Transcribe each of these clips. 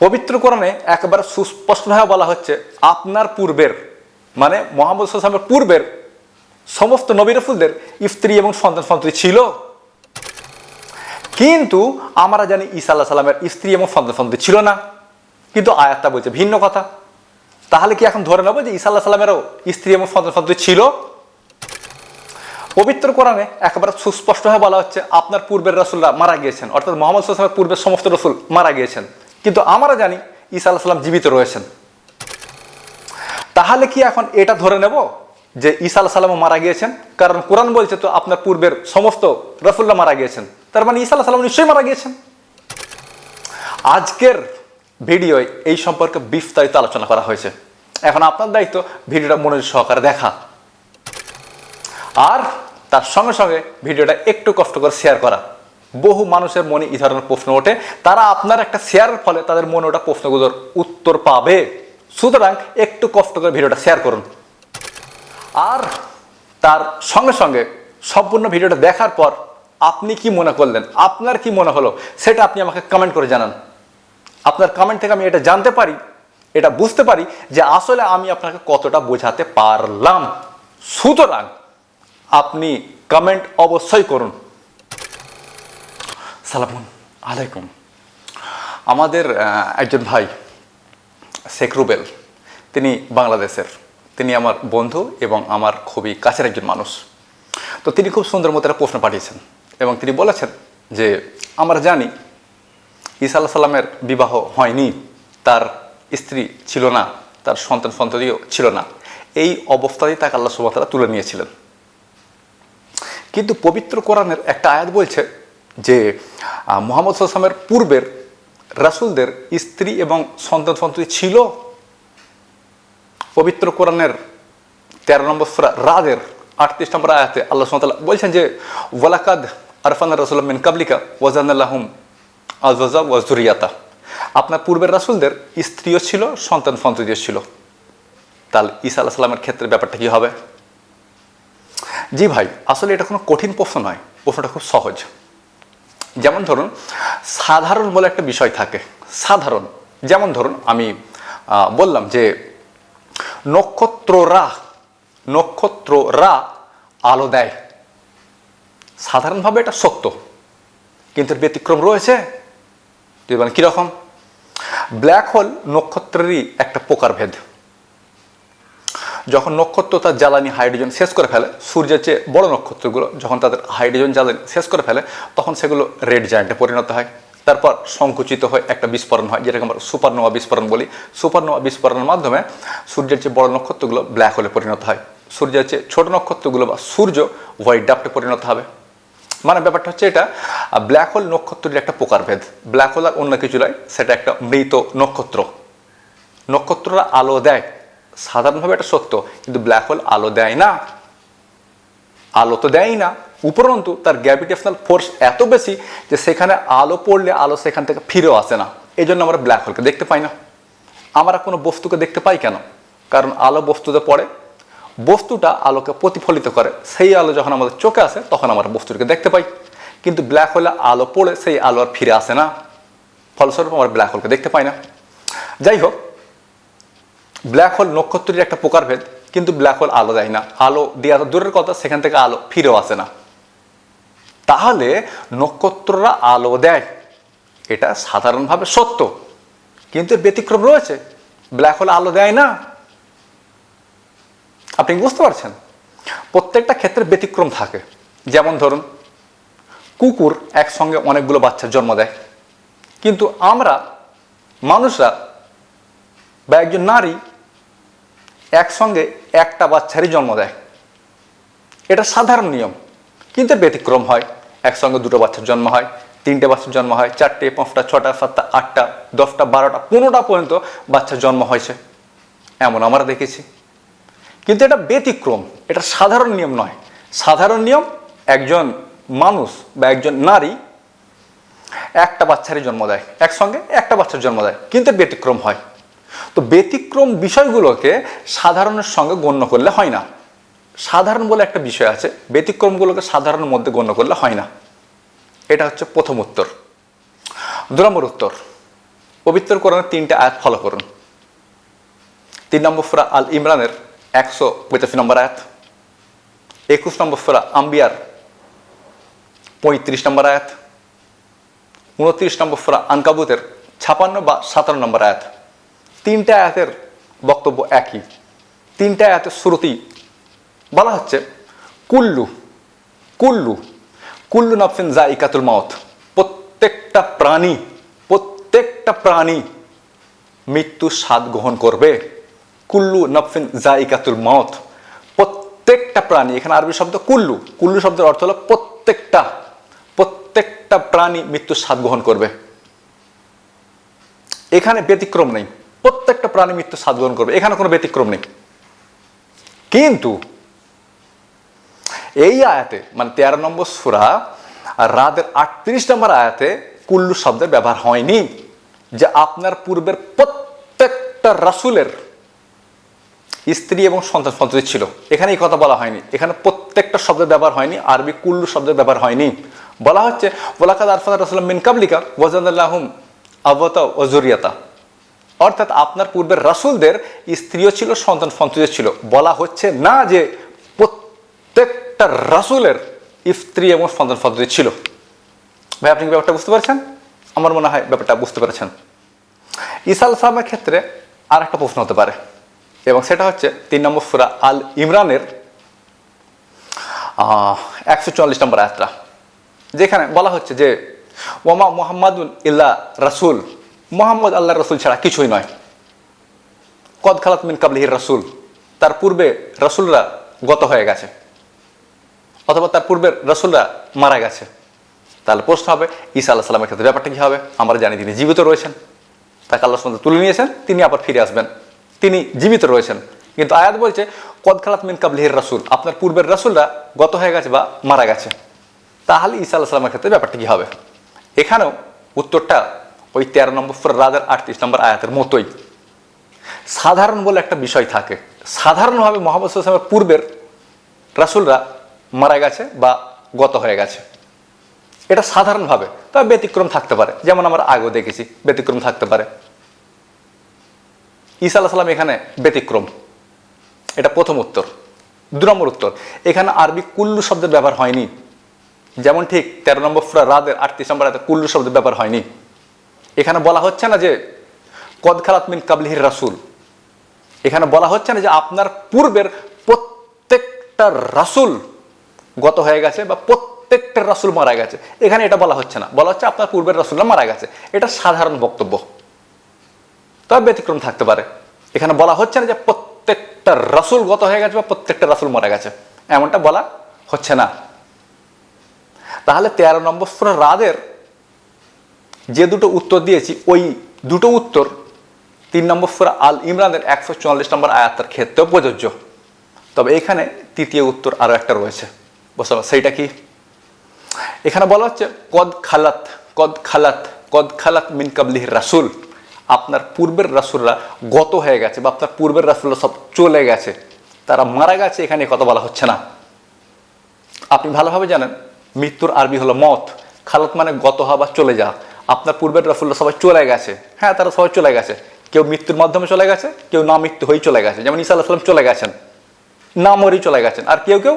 পবিত্র কোরআনে একেবারে সুস্পষ্টভাবে বলা হচ্ছে, আপনার পূর্বের মানে মোহাম্মদ সাল্লামের পূর্বের সমস্ত নবী রসুলদের স্ত্রী এবং সন্তান সন্ততি ছিল। কিন্তু আমরা জানি ঈসা আল্লাহ সাল্লামের স্ত্রী এবং সন্তান সন্ততি ছিল না। কিন্তু আয়াতটা বলছে ভিন্ন কথা। তাহলে কি এখন ধরে নেব যে ঈসা আল্লাহ সাল্লামেরও স্ত্রী এবং সন্তান সন্ততি ছিল? পবিত্র কোরআনে একেবারে সুস্পষ্টভাবে বলা হচ্ছে, আপনার পূর্বের রসুলরা মারা গিয়েছেন। অর্থাৎ মোহাম্মদ সাল্লামের পূর্বের সমস্ত রসুল মারা গিয়েছেন। কিন্তু আমরা জানি ঈসা আল্লাহ সাল্লাম জীবিত রয়েছেন। তাহলে কি এখন এটা ধরে নেব যে ঈসা আল্লাহ সাল্লামও মারা গিয়েছেন? কারণ কোরআন বলছে তো আপনার পূর্বের সমস্ত রসুল্লা মারা গিয়েছেন। তার মানে ঈসা আল্লাহ সাল্লাম নিশ্চয়ই মারা গিয়েছেন। আজকের ভিডিওয় এই সম্পর্কে বিস্তারিত আলোচনা করা হয়েছে। এখন আপনার দায়িত্ব ভিডিওটা মনোযোগ সহকারে দেখা। আর তার সঙ্গে সঙ্গে ভিডিওটা একটু কষ্ট করে শেয়ার করা। বহু মানুষের মনে এই ধরনের প্রশ্ন ওঠে। তারা আপনার একটা শেয়ারের ফলে তাদের মনে ওটা প্রশ্নগুলোর উত্তর পাবে। সুতরাং একটু কষ্ট করে ভিডিওটা শেয়ার করুন। আর তার সঙ্গে সঙ্গে সম্পূর্ণ ভিডিওটা দেখার পর আপনি কি মনে করলেন? আপনার কি মনে হলো? সেটা আপনি আমাকে কমেন্ট করে জানান। আপনার কমেন্ট থেকে আমি এটা জানতে পারি, এটা বুঝতে পারি যে আসলে আমি আপনাকে কতটা বোঝাতে পারলাম। সুতরাং আপনি কমেন্ট অবশ্যই করুন। সালামুন। আলাইকুম। আমাদের একজন ভাই, শেখ রুবেল, তিনি বাংলাদেশের। তিনি আমার বন্ধু এবং আমার খুবই কাছের একজন মানুষ। তো তিনি খুব সুন্দর মতো একটা প্রশ্ন পাঠিয়েছেন এবং তিনি বলেছেন যে, আমরা জানি ঈসা আল্লাহ সাল্লামের বিবাহ হয়নি, তার স্ত্রী ছিল না, তার সন্তান সন্ততিও ছিল না। এই অবস্থাতেই তাকে আল্লাহ সুবাহতালা তুলে নিয়েছিলেন। কিন্তু পবিত্র কোরআনের একটা আয়াত বলছে যে মোহাম্মদ সাল্লামের পূর্বের রাসূলদের স্ত্রী এবং সন্তান সন্ততি ছিল পবিত্র কোরআনের তেরো নম্বর সুরা রাদের আটত্রিশ নম্বর আয়াতে আল্লাহ সুমতাল্লাহ বলছেন যে, ওয়ালাকাদ আরফান রসুল মিন কাবলিকা ওয়াজান্লাহম আজওয়াজা ওয়াজুরিয়াতা আপনার পূর্বের রাসূলদের স্ত্রীও ছিল, সন্তান সন্ততিও ছিল। তাহলে ঈসা আল্লাহ সাল্লামের ক্ষেত্রে ব্যাপারটা কি হবে? জি ভাই, আসলে এটা কোনো কঠিন প্রশ্ন নয়। প্রশ্নটা খুব সহজ। যেমন ধরুন, সাধারণ বলে একটা বিষয় থাকে। সাধারণ, যেমন ধরুন, আমি বললাম যে নক্ষত্ররা নক্ষত্ররা আলো দেয়। সাধারণভাবে এটা সত্য, কিন্তু ব্যতিক্রম রয়েছে। বলেন কীরকম? ব্ল্যাক হোল নক্ষত্রেরই একটা প্রকারভেদ। যখন নক্ষত্র তার জ্বালানি হাইড্রোজেন শেষ করে ফেলে, সূর্যের চেয়ে বড় নক্ষত্রগুলো যখন তাদের হাইড্রোজেন জ্বালানি শেষ করে ফেলে, তখন সেগুলো রেড জায়ান্টে পরিণত হয়। তারপর সংকুচিত হয়ে একটা বিস্ফোরণ হয়, যেটাকে আমরা সুপারনোভা বিস্ফোরণ বলি। সুপারনোভা বিস্ফোরণের মাধ্যমে সূর্যের চেয়ে বড় নক্ষত্রগুলো ব্ল্যাক হোলে পরিণত হয়। সূর্যের চেয়ে ছোট নক্ষত্রগুলো বা সূর্য হোয়াইট ডাফটে পরিণত হবে। মানে ব্যাপারটা হচ্ছে এটা ব্ল্যাক হোল নক্ষত্রের একটা প্রকারভেদ। ব্ল্যাক হোল আর অন্য কিছু নয়, সেটা একটা মৃত নক্ষত্র। নক্ষত্ররা আলো দেয় সাধারণভাবে এটা সত্য, কিন্তু ব্ল্যাক হোল আলো দেয় না। আলো তো দেয়ই না। উপরন্তু তার গ্র্যাভিটেশনাল ফোর্স এত বেশি যে সেখানে আলো পড়লে আলো সেখান থেকে ফিরেও আসে না। এই জন্য আমরা ব্ল্যাক হোলকে দেখতে পাই না। আমরা কোনো বস্তুকে দেখতে পাই কেন? কারণ আলো বস্তুতে পড়ে। বস্তুটা আলোকে প্রতিফলিত করে। সেই আলো যখন আমাদের চোখে আসে, তখন আমরা বস্তুটাকে দেখতে পাই। কিন্তু ব্ল্যাক হোলে আলো পড়ে, সেই আলো আর ফিরে আসে না। ফলস্বরূপ আমরা ব্ল্যাক হোলকে দেখতে পাই না। যাই হোক ব্ল্যাক হোল নক্ষত্রের একটা প্রকারভেদ, কিন্তু ব্ল্যাক হোল আলো দেয় না। আলো দেওয়া তো দূরের কথা, সেখান থেকে আলো ফিরেও আসে না। তাহলে নক্ষত্ররা আলো দেয়। এটা সাধারণভাবে সত্য। কিন্তু ব্যতিক্রম রয়েছে। ব্ল্যাক হোল আলো দেয় না। আপনি বুঝতে পারছেন? প্রত্যেকটা ক্ষেত্রে ব্যতিক্রম থাকে। যেমন ধরুন, কুকুর একসঙ্গে অনেকগুলো বাচ্চার জন্ম দেয়। কিন্তু আমরা, মানুষরা বা একজন নারী একসঙ্গে একটা বাচ্চারই জন্ম দেয়। এটা সাধারণ নিয়ম, কিন্তু ব্যতিক্রম হয়। একসঙ্গে দুটো বাচ্চার জন্ম হয়, তিনটে বাচ্চার জন্ম হয়, চারটে, পাঁচটা, ছটা, সাতটা, আটটা, দশটা, বারোটা, পনেরোটা পর্যন্ত বাচ্চার জন্ম হয়েছে। এমন আমরা দেখেছি। কিন্তু এটা ব্যতিক্রম, এটা সাধারণ নিয়ম নয়। সাধারণ নিয়ম, একজন মানুষ বা একজন নারী একটা বাচ্চারই জন্ম দেয়, একসঙ্গে একটা বাচ্চার জন্ম দেয়, কিন্তু ব্যতিক্রম হয়। তো ব্যতিক্রম বিষয়গুলোকে সাধারণের সঙ্গে গণ্য করলে হয় না। সাধারণ বলে একটা বিষয় আছে, ব্যতিক্রমগুলোকে সাধারণের মধ্যে গণ্য করলে হয় না। এটা হচ্ছে প্রথম উত্তর। দু নম্বর উত্তর। পবিত্র কোরআনের তিনটে আয়াত ফলো করুন। তিন নম্বর ফোরা আল ইমরানের একশো পঁচাশি নম্বর আয়াত, একুশ নম্বর ফোরা আম্বিয়ার পঁয়ত্রিশ নম্বর আয়াত, উনত্রিশ নম্বর সুরা আনকাবুতের ছাপান্ন বা সাতান্ন নম্বর আয়াত। তিনটে আয়াতের বক্তব্য একই, তিনটে আয়াতের শ্রুতি। বলা হচ্ছে, কুল্লু কুল্লু কুল্লু নফসিন জা ইকাতুল মাউত। প্রত্যেকটা প্রাণী প্রত্যেকটা প্রাণী মৃত্যু স্বাদ গ্রহণ করবে। কুল্লু নফসিন জা ইকাতুল মাউত। প্রত্যেকটা প্রাণী, এখানে আরবি শব্দ কুল্লু কুল্লু শব্দের অর্থ হলো প্রত্যেকটা প্রত্যেকটা প্রাণী মৃত্যুর স্বাদ গ্রহণ করবে। এখানে ব্যতিক্রম নেই। প্রত্যেকটা প্রাণী মৃত্যু স্বাদ করবে। এখানে কোনো ব্যতিক্রম নেই। কিন্তু এই আয়াতে মানে তেরো নম্বর সুরা রাতের আটত্রিশ নম্বর আয়াতে কুল্লু শব্দের ব্যবহার হয়নি, যে আপনার পূর্বের প্রত্যেকটা রাসুলের স্ত্রী এবং সন্তান সন্ততি ছিল। এখানে এই কথা বলা হয়নি। এখানে প্রত্যেকটা শব্দের ব্যবহার হয়নি, আরবি কুল্লু শব্দের ব্যবহার হয়নি। বলা হচ্ছে ওলাকাদ আরফাত রাসুল্লাম মিন কাবলিকা ওয়াজান্লাহুম আবতা ও জরিয়াতা অর্থাৎ আপনার পূর্বের রাসুলদের স্ত্রীও ছিল, সন্তান সন্ততিও ছিল। বলা হচ্ছে না যে প্রত্যেকটা রাসুলের স্ত্রী এবং সন্তান সন্ততি ছিল। ভাই, আপনি ব্যাপারটা বুঝতে পারছেন? আমার মনে হয় ব্যাপারটা বুঝতে পেরেছেন। ইসাল সালামের ক্ষেত্রে আর একটা প্রশ্ন হতে পারে, এবং সেটা হচ্ছে তিন নম্বর সুরা আল ইমরানের একশো চুয়াল্লিশ নম্বর আয়াতটা। যেখানে বলা হচ্ছে যে ওমা মোহাম্মদুল ইল্লা রাসুল। মোহাম্মদ আল্লাহ রসুল ছাড়া কিছুই নয়। কদ খালাত মিন কাবলিহির রসুল, তার পূর্বে রাসুলরা গত হয়ে গেছে, অথবা তার পূর্বের রসুলরা মারা গেছে। তাহলে প্রশ্ন হবে, ঈসা আল্লাহ সাল্লামের ক্ষেত্রে ব্যাপারটা কী হবে? আমরা জানি তিনি জীবিত রয়েছেন, তাকে আল্লাহ সুন্দর তুলে নিয়েছেন, তিনি আবার ফিরে আসবেন। তিনি জীবিত রয়েছেন। কিন্তু আয়াত বলছে, কদ খালাত মিন কাবলিহির রসুল, আপনার পূর্বের রসুলরা গত হয়ে গেছে বা মারা গেছে। তাহলে ঈসা আল্লাহ সাল্লামের ক্ষেত্রে ব্যাপারটা কী হবে? এখানেও উত্তরটা ওই তেরো নম্বর রাজার আটত্রিশ নম্বর আয়াতের মতোই। সাধারণ বলে একটা বিষয় থাকে। সাধারণভাবে মোহাম্মদ সাল্লামের পূর্বের রাসুলরা মারা গেছে বা গত হয়ে গেছে। এটা সাধারণভাবে, তবে ব্যতিক্রম থাকতে পারে। যেমন আমরা আগেও দেখেছি, ব্যতিক্রম থাকতে পারে। ঈসা আল্লাহ সাল্লাম এখানে ব্যতিক্রম। এটা প্রথম উত্তর। দু নম্বর উত্তর, এখানে আরবি কুল্লু শব্দের ব্যবহার হয়নি। যেমন ঠিক তেরো নম্বর ফুরা রাদের আটত্রিশ নম্বর রাতে কুল্লু শব্দের ব্যবহার হয়নি। এখানে বলা হচ্ছে না যে কদ খালাত মিন কাবলিহির রাসুল। এখানে বলা হচ্ছে না যে আপনার পূর্বের প্রত্যেকটা রাসুল গত হয়ে গেছে বা প্রত্যেকটা রাসুল মারা গেছে। এখানে এটা বলা হচ্ছে না। বলা হচ্ছে আপনার পূর্বের রাসুলরা মারা গেছে। এটা সাধারণ বক্তব্য। তবে ব্যতিক্রম থাকতে পারে। এখানে বলা হচ্ছে না যে প্রত্যেকটা রাসুল গত হয়ে গেছে বা প্রত্যেকটা রাসুল মারা গেছে। এমনটা বলা হচ্ছে না। তাহলে তেরো নম্বর সুরা রাদের যে দুটো উত্তর দিয়েছি, ওই দুটো উত্তর তিন নম্বর সুরা আল ইমরানের একশো চুয়াল্লিশ নম্বর আয়াতের ক্ষেত্রেও প্রযোজ্য। তবে এখানে তৃতীয় উত্তর আরও একটা রয়েছে। বুঝতে সেইটা কি? এখানে বলা হচ্ছে, কদ খালাত কদ খালাত কদ খালাত মিন কাবলিহির রাসুল। আপনার পূর্বের রাসুলরা গত হয়ে গেছে বা আপনার পূর্বের রাসুলরা সব চলে গেছে। তারা মারা গেছে, এখানে কথা বলা হচ্ছে না। আপনি ভালোভাবে জানেন, মৃত্যুর আরবি হলো মত। খালাত মানে গত হওয়া বা চলে যাওয়া। আপনার পূর্বের রাসুলরা সবাই চলে গেছে। হ্যাঁ তারা সবাই চলে গেছে। কেউ মৃত্যুর মাধ্যমে চলে গেছে, কেউ না মৃত্যু হয়েই চলে গেছে। যেমন ঈসা আল্লাহ সাল্লাম চলে গেছেন, না মরেই চলে গেছেন, আর কেউ কেউ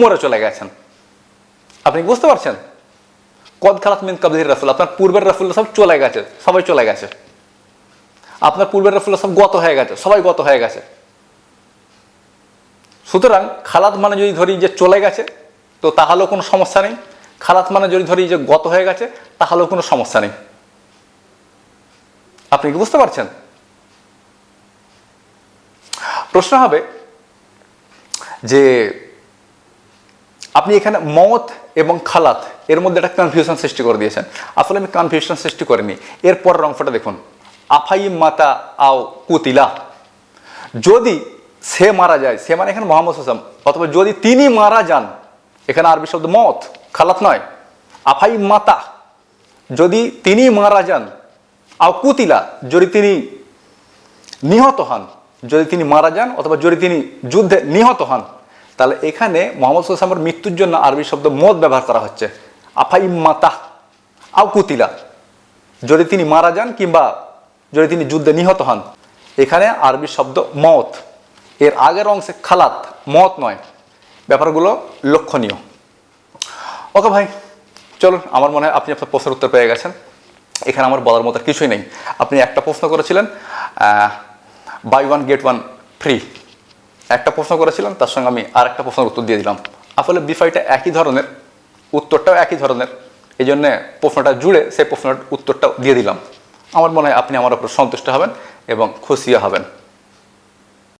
মরে চলে গেছেন। আপনি বুঝতে পারছেন? কদ খালাত মিন কাবলির রাসুল, আপনার পূর্বের রাসুল সব চলে গেছে, সবাই চলে গেছে। আপনার পূর্বের রাসুল সব গত হয়ে গেছে, সবাই গত হয়ে গেছে। সুতরাং খালাত মানে যদি ধরি যে চলে গেছে, তো তাহলেও কোনো সমস্যা নেই। খালাত মানে যদি ধরি যে গত হয়ে গেছে, তাহলেও কোনো সমস্যা নেই। আপনি কি বুঝতে পারছেন? প্রশ্ন হবে যে আপনি এখানে মত এবং খালাত, এর মধ্যে একটা কনফিউশন সৃষ্টি করে দিয়েছেন। আসলে আমি কনফিউশন সৃষ্টি করিনি। এরপর অংশটা দেখুন। আফাই মাতা আও কুতিলা। যদি সে মারা যায়, সে মানে এখানে মোহাম্মদ হোসাম অথবা যদি তিনি মারা যান এখানে আরবি শব্দ মত, খালাত নয়। আফাই মাতা, যদি তিনি মারা যান, আও কুতিলা, যদি তিনি নিহত হন, যদি তিনি মারা যান, অথবা যদি তিনি যুদ্ধে নিহত হন, তাহলে এখানে মোহাম্মদ সাল্লামের মৃত্যুর জন্য আরবি শব্দ মদ ব্যবহার করা হচ্ছে। আফাই মাতা, আও কুতিলা, যদি তিনি মারা যান কিংবা যদি তিনি যুদ্ধে নিহত হন। এখানে আরবি শব্দ মত, এর আগের অংশে খালাত, মত নয়। ব্যাপারগুলো লক্ষণীয়। ওকে ভাই, চলুন, আমার মনে হয় আপনি আপনার প্রশ্নের উত্তর পেয়ে গেছেন। এখানে আমার বলার মতো কিছুই নেই। আপনি একটা প্রশ্ন করেছিলেন buy one get one free একটা প্রশ্ন করেছিলেন, তার সঙ্গে আমি আর একটা প্রশ্নের উত্তর দিয়ে দিলাম। আসলে বিষয়টা একই ধরনের, উত্তরটাও একই ধরনের এই জন্যে প্রশ্নটা জুড়ে সেই প্রশ্নের উত্তরটাও দিয়ে দিলাম। আমার মনে হয় আপনি আমার উপর সন্তুষ্ট হবেন এবং খুশিও হবেন।